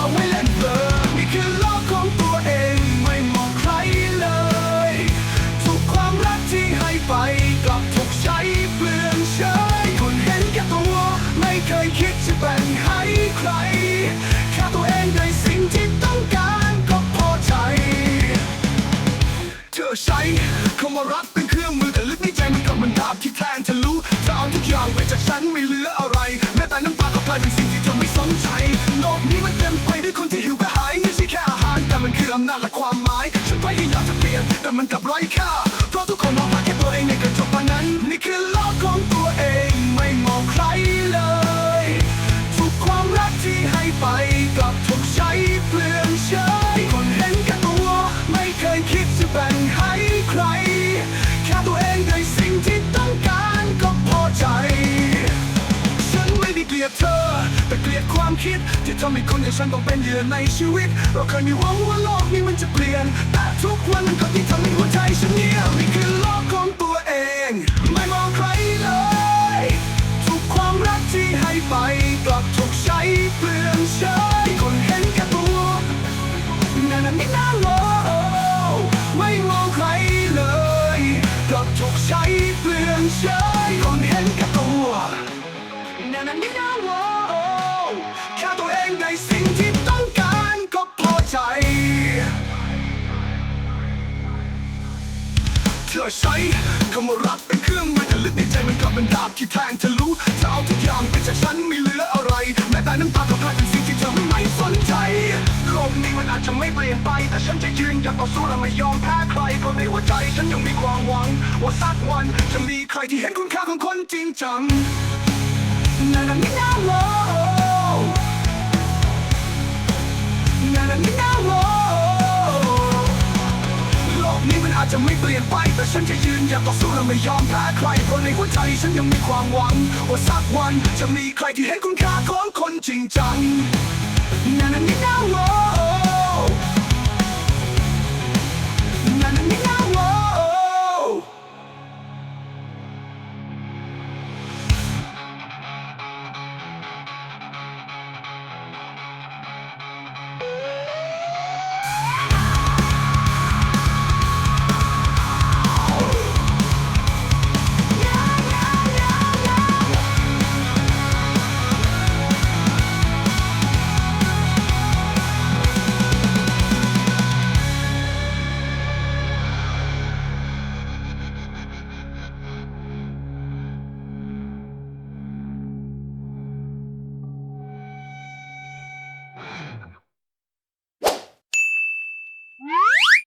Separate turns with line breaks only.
เกมที่เล่นเบอร์นี่คือโลกของตัวเองไม่มองใครเลย ทุกความรักที่ให้ไป กลับถูกใช้เปลืองใช้คนเห็นแก่ตัว ไม่เคยคิดจะแบ่งให้ใครแค่ตัวเองในสิ่งที่ต้องการก็พอใจ เธอใช้คำว่ารักเป็นเครื่องมือแต่ลึกในใจมันกับมันดาบที่แทงทะลุเธอเอาทุกอย่างไปจากฉันไม่เหลือ นคืออำนาจและความหมายฉันพยายามจะเปลี่ยนแต่มันกลับไร้ค่าเพราะทุกคนมองมาแค่ตัวเองในกระจก ความคิด ที่ทำให้คนอย่างฉันต้องเป็นเหยื่อในชีวิต เราเคยมีหวังว่าโลกนี้มันจะเปลี่ยน แต่ทุกวันมันก็ที่ทำให้หัวใจฉันเงียบนี่คือโลกของตัวเอง ไม่มองใครเลย ทุกความรักที่ให้ไปกลับถูกใช้เปลืองใช้คนเห็นแก่ตัวนั่นนี่น่าโลไม่มองใครเลยกลับถูกใช้เปลืองใช้คนเห็นแก่ตัวนานนี่น่าโว ใช้คำว่ารักเป็นเครื่องมือแต่ลึกในใจมันกลับเป็นดาบที่แทงทะลุเธอเอาทุกอย่างไปจากฉันไม่เหลืออะไร แม้แต่น้ำตาก็กลายเป็นสิ่งที่เธอไม่สนใจโลกนี้มันอาจจะไม่เปลี่ยนไป แต่ฉันจะยืนหยัดต่อสู้และไม่ยอมแพ้ใครเพราะในหัวใจ ฉันยังมีความหวัง ว่าสักวันจะมีใครที่เห็นคุณค่าของคนจริงจังนานา มันอาจจะไม่เปลี่ยนไป แต่ฉันจะยืนหยัดต่อสู้และไม่ยอมแพ้ใคร เพราะในหัวใจฉันยังมีความหวัง ว่าสักวันจะมีใครที่เห็นคุณค่าของคนจริงจังนานนี่นาโว